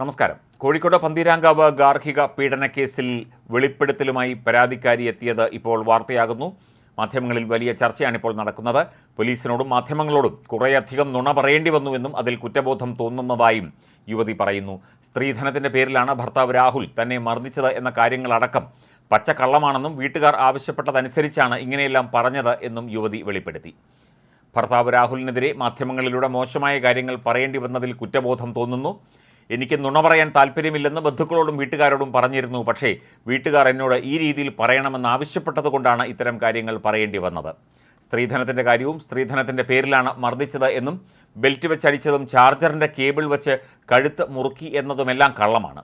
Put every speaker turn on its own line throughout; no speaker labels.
നമസ്കാരം. കോഴിക്കോട് പന്തീരാങ്കാവ് ഗാർഹിക പീഡനക്കേസിൽ വെളിപ്പെടുത്തലുമായി പരാതിക്കാരി എത്തിയത് ഇപ്പോൾ വാർത്തയാകുന്നു. മാധ്യമങ്ങളിൽ വലിയ ചർച്ചയാണ് ഇപ്പോൾ നടക്കുന്നത്. പോലീസിനോടും മാധ്യമങ്ങളോടും കുറേയധികം നുണ പറയേണ്ടി വന്നുവെന്നും അതിൽ കുറ്റബോധം തോന്നുന്നതായും യുവതി പറയുന്നു. സ്ത്രീധനത്തിന്റെ പേരിലാണ് ഭർത്താവ് രാഹുൽ തന്നെ മർദ്ദിച്ചത് എന്ന കാര്യങ്ങളടക്കം പച്ചക്കള്ളമാണെന്നും വീട്ടുകാർ ആവശ്യപ്പെട്ടതനുസരിച്ചാണ് ഇങ്ങനെയെല്ലാം പറഞ്ഞത് എന്നും യുവതി വെളിപ്പെടുത്തി. ഭർത്താവ് രാഹുലിനെതിരെ മാധ്യമങ്ങളിലൂടെ മോശമായ കാര്യങ്ങൾ പറയേണ്ടി വന്നതിൽ കുറ്റബോധം തോന്നുന്നു. എനിക്ക് നുണ പറയാൻ താല്പര്യമില്ലെന്ന് ബന്ധുക്കളോടും വീട്ടുകാരോടും പറഞ്ഞിരുന്നു. പക്ഷേ വീട്ടുകാർ എന്നോട് ഈ രീതിയിൽ പറയണമെന്ന് ആവശ്യപ്പെട്ടതുകൊണ്ടാണ് ഇത്തരം കാര്യങ്ങൾ പറയേണ്ടി വന്നത്. സ്ത്രീധനത്തിന്റെ കാര്യവും സ്ത്രീധനത്തിന്റെ പേരിലാണ് മർദ്ദിച്ചത് എന്നും ബെൽറ്റ് വെച്ചടിച്ചതും ചാർജറിന്റെ കേബിൾ വെച്ച് കഴുത്ത് മുറുക്കി എന്നതുമെല്ലാം കള്ളമാണ്.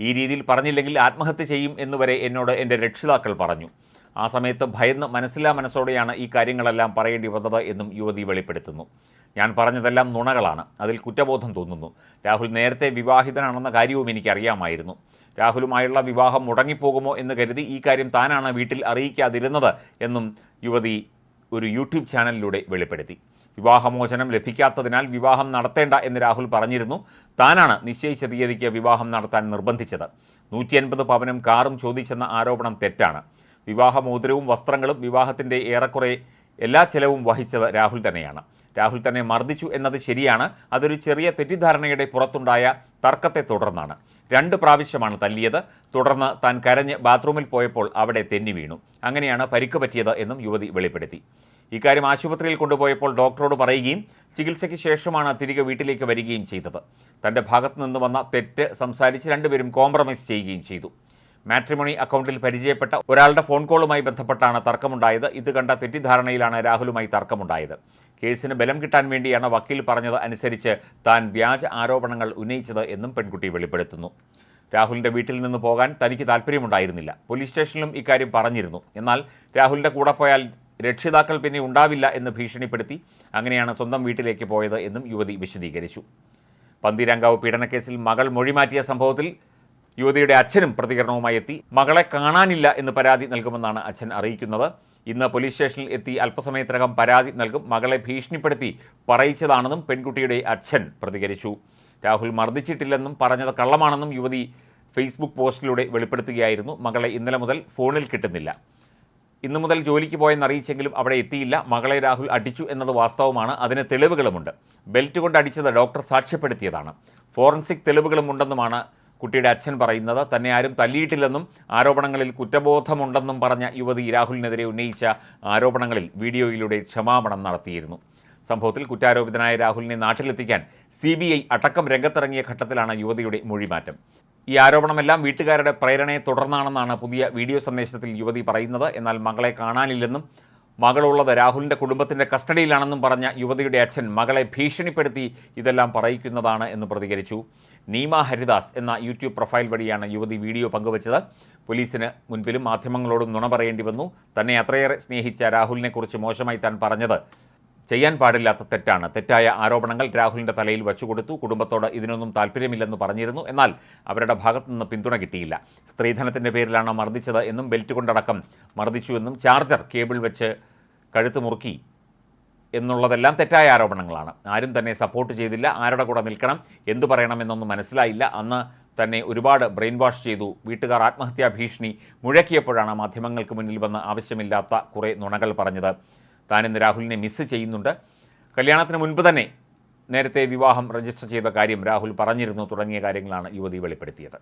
ഈ രീതിയിൽ പറഞ്ഞില്ലെങ്കിൽ ആത്മഹത്യ ചെയ്യും എന്നുവരെ എന്നോട് എന്റെ രക്ഷിതാക്കൾ പറഞ്ഞു. ആ സമയത്ത് ഭയന്ന് മനസ്സിലാ മനസ്സോടെയാണ് ഈ കാര്യങ്ങളെല്ലാം പറയേണ്ടി വന്നത് എന്നും യുവതി വെളിപ്പെടുത്തുന്നു. ഞാൻ പറഞ്ഞതെല്ലാം നുണകളാണ്. അതിൽ കുറ്റബോധം തോന്നുന്നു. രാഹുൽ നേരത്തെ വിവാഹിതനാണെന്ന കാര്യവും എനിക്കറിയാമായിരുന്നു. രാഹുലുമായുള്ള വിവാഹം മുടങ്ങിപ്പോകുമോ എന്ന് കരുതി ഈ കാര്യം താനാണ് വീട്ടിൽ അറിയിക്കാതിരുന്നത് എന്നും യുവതി ഒരു യൂട്യൂബ് ചാനലിലൂടെ വെളിപ്പെടുത്തി. വിവാഹമോചനം ലഭിക്കാത്തതിനാൽ വിവാഹം നടത്തേണ്ട എന്ന് രാഹുൽ പറഞ്ഞിരുന്നു. താനാണ് നിശ്ചയിച്ച തീയതിക്ക് വിവാഹം നടത്താൻ നിർബന്ധിച്ചത്. നൂറ്റി അൻപത് പവനും കാറും ചോദിച്ചെന്ന ആരോപണം തെറ്റാണ്. വിവാഹമോതിരവും വസ്ത്രങ്ങളും വിവാഹത്തിന്റെ ഏറെക്കുറെ എല്ലാ ചെലവും വഹിച്ചത് രാഹുൽ തന്നെയാണ്. രാഹുൽ തന്നെ മർദ്ദിച്ചു എന്നത് ശരിയാണ്. അതൊരു ചെറിയ തെറ്റിദ്ധാരണയുടെ പുറത്തുണ്ടായ തർക്കത്തെ തുടർന്നാണ്. രണ്ട് പ്രാവശ്യമാണ് തല്ലിയത്. തുടർന്ന് താൻ കരഞ്ഞ് ബാത്റൂമിൽ പോയപ്പോൾ അവിടെ തെന്നി വീണു. അങ്ങനെയാണ് പരിക്ക് പറ്റിയത് എന്നും യുവതി വെളിപ്പെടുത്തി. ഇക്കാര്യം ആശുപത്രിയിൽ കൊണ്ടുപോയപ്പോൾ ഡോക്ടറോട് പറയുകയും ചികിത്സയ്ക്ക് ശേഷമാണ് തിരികെ വീട്ടിലേക്ക് വരികയും ചെയ്തത്. തന്റെ ഭാഗത്തു നിന്ന് വന്ന തെറ്റ് സംസാരിച്ച് രണ്ടുപേരും കോംപ്രമൈസ് ചെയ്യുകയും ചെയ്തു. മാട്രിമോണി അക്കൗണ്ടിൽ പരിചയപ്പെട്ട ഒരാളുടെ ഫോൺ കോളുമായി ബന്ധപ്പെട്ടാണ് തർക്കമുണ്ടായത്. ഇത് കണ്ട തെറ്റിദ്ധാരണയിലാണ് രാഹുലുമായി തർക്കമുണ്ടായത്. കേസിന് ബലം കിട്ടാൻ വേണ്ടിയാണ് വക്കീൽ പറഞ്ഞത് അനുസരിച്ച് താൻ വ്യാജ ആരോപണങ്ങൾ ഉന്നയിച്ചത് എന്നും പെൺകുട്ടി വെളിപ്പെടുത്തുന്നു. രാഹുലിന്റെ വീട്ടിൽ നിന്ന് പോകാൻ തനിക്ക് താല്പര്യമുണ്ടായിരുന്നില്ല പോലീസ് സ്റ്റേഷനിലും ഇക്കാര്യം പറഞ്ഞിരുന്നു. എന്നാൽ രാഹുലിന്റെ കൂടെ പോയാൽ രക്ഷിതാക്കൾ പിന്നെ ഉണ്ടാവില്ല എന്ന് ഭീഷണിപ്പെടുത്തി അങ്ങനെയാണ് സ്വന്തം വീട്ടിലേക്ക് പോയത് എന്നും യുവതി വിശദീകരിച്ചു. പന്തീരാങ്കാവ് പീഡനക്കേസിൽ മകൾ മൊഴിമാറ്റിയ സംഭവത്തിൽ യുവതിയുടെ അച്ഛനും പ്രതികരണവുമായി എത്തി. മകളെ കാണാനില്ല എന്ന് പരാതി നൽകുമെന്നാണ് അച്ഛൻ അറിയിക്കുന്നത്. ഇന്ന് പോലീസ് സ്റ്റേഷനിൽ എത്തി അല്പസമയത്തിനകം പരാതി നൽകും. മകളെ ഭീഷണിപ്പെടുത്തി പറയിച്ചതാണെന്നും പെൺകുട്ടിയുടെ അച്ഛൻ പ്രതികരിച്ചു. രാഹുൽ മർദ്ദിച്ചിട്ടില്ലെന്നും പറഞ്ഞത് കള്ളമാണെന്നും യുവതി ഫേസ്ബുക്ക് പോസ്റ്റിലൂടെ വെളിപ്പെടുത്തുകയായിരുന്നു. മകളെ ഇന്നലെ മുതൽ ഫോണിൽ കിട്ടുന്നില്ല. ഇന്നു മുതൽ ജോലിക്ക് പോയെന്ന് അറിയിച്ചെങ്കിലും അവിടെ എത്തിയില്ല. മകളെ രാഹുൽ അടിച്ചു എന്നത് വാസ്തവമാണ്. അതിന് തെളിവുകളുമുണ്ട്. ബെൽറ്റ് കൊണ്ട് അടിച്ചത് ഡോക്ടർ സാക്ഷ്യപ്പെടുത്തിയതാണ്. ഫോറൻസിക് തെളിവുകളും ഉണ്ടെന്നുമാണ് കുട്ടിയുടെ അച്ഛൻ പറയുന്നത് തന്നെ ആരും തല്ലിയിട്ടില്ലെന്നും ആരോപണങ്ങളിൽ കുറ്റബോധമുണ്ടെന്നും പറഞ്ഞ യുവതി രാഹുലിനെതിരെ ഉന്നയിച്ച ആരോപണങ്ങളിൽ വീഡിയോയിലൂടെ ക്ഷമാപണം നടത്തിയിരുന്നു. സംഭവത്തിൽ കുറ്റാരോപിതനായ രാഹുലിനെ നാട്ടിലെത്തിക്കാൻ സി അടക്കം രംഗത്തിറങ്ങിയ ഘട്ടത്തിലാണ് യുവതിയുടെ മൊഴിമാറ്റം. ഈ ആരോപണമെല്ലാം വീട്ടുകാരുടെ പ്രേരണയെ തുടർന്നാണെന്നാണ് പുതിയ വീഡിയോ സന്ദേശത്തിൽ യുവതി പറയുന്നത്. എന്നാൽ മകളെ കാണാനില്ലെന്നും മകളുള്ളത് രാഹുലിന്റെ കുടുംബത്തിന്റെ കസ്റ്റഡിയിലാണെന്നും പറഞ്ഞ യുവതിയുടെ അച്ഛൻ മകളെ ഭീഷണിപ്പെടുത്തി ഇതെല്ലാം പറയിക്കുന്നതാണ് എന്ന് പ്രതികരിച്ചു. നീമ ഹരിദാസ് എന്ന യൂട്യൂബ് പ്രൊഫൈൽ വഴിയാണ് യുവതി വീഡിയോ പങ്കുവച്ചത്. പോലീസിന് മുൻപിലും മാധ്യമങ്ങളോടും നുണ പറയേണ്ടി വന്നു. തന്നെ അത്രയേറെ സ്നേഹിച്ച രാഹുലിനെക്കുറിച്ച് മോശമായി താൻ പറഞ്ഞത്. ചെയ്യാൻ പാടില്ലാത്ത തെറ്റാണ്. തെറ്റായ ആരോപണങ്ങൾ രാഹുലിന്റെ തലയിൽ വച്ചുകൊടുത്തു കുടുംബത്തോട് ഇതിനൊന്നും താല്പര്യമില്ലെന്ന് പറഞ്ഞിരുന്നു. എന്നാൽ അവരുടെ ഭാഗത്തു നിന്ന് പിന്തുണ കിട്ടിയില്ല. സ്ത്രീധനത്തിന്റെ പേരിലാണ് മർദ്ദിച്ചത് എന്നും ബെൽറ്റ് കൊണ്ടടക്കം മർദ്ദിച്ചുവെന്നും ചാർജർ കേബിൾ വെച്ച് കഴുത്ത് മുറുക്കി എന്നുള്ളതെല്ലാം തെറ്റായ ആരോപണങ്ങളാണ്. ആരും തന്നെ സപ്പോർട്ട് ചെയ്തില്ല. ആരുടെ കൂടെ നിൽക്കണം? എന്തു പറയണമെന്നൊന്നും മനസ്സിലായില്ല. അന്ന് തന്നെ ഒരുപാട് ബ്രെയിൻ വാഷ് ചെയ്തു. വീട്ടുകാർ ആത്മഹത്യാ ഭീഷണി മുഴക്കിയപ്പോഴാണ് മാധ്യമങ്ങൾക്ക് മുന്നിൽ വന്ന് ആവശ്യമില്ലാത്ത കുറേ നുണകൾ പറഞ്ഞത്. താനിന്ന് രാഹുലിനെ മിസ് ചെയ്യുന്നുണ്ട്. കല്യാണത്തിന് മുൻപ് തന്നെ നേരത്തെ വിവാഹം രജിസ്റ്റർ ചെയ്ത കാര്യം രാഹുൽ പറഞ്ഞിരുന്നു. തുടങ്ങിയ കാര്യങ്ങളാണ് യുവതി വെളിപ്പെടുത്തിയത്.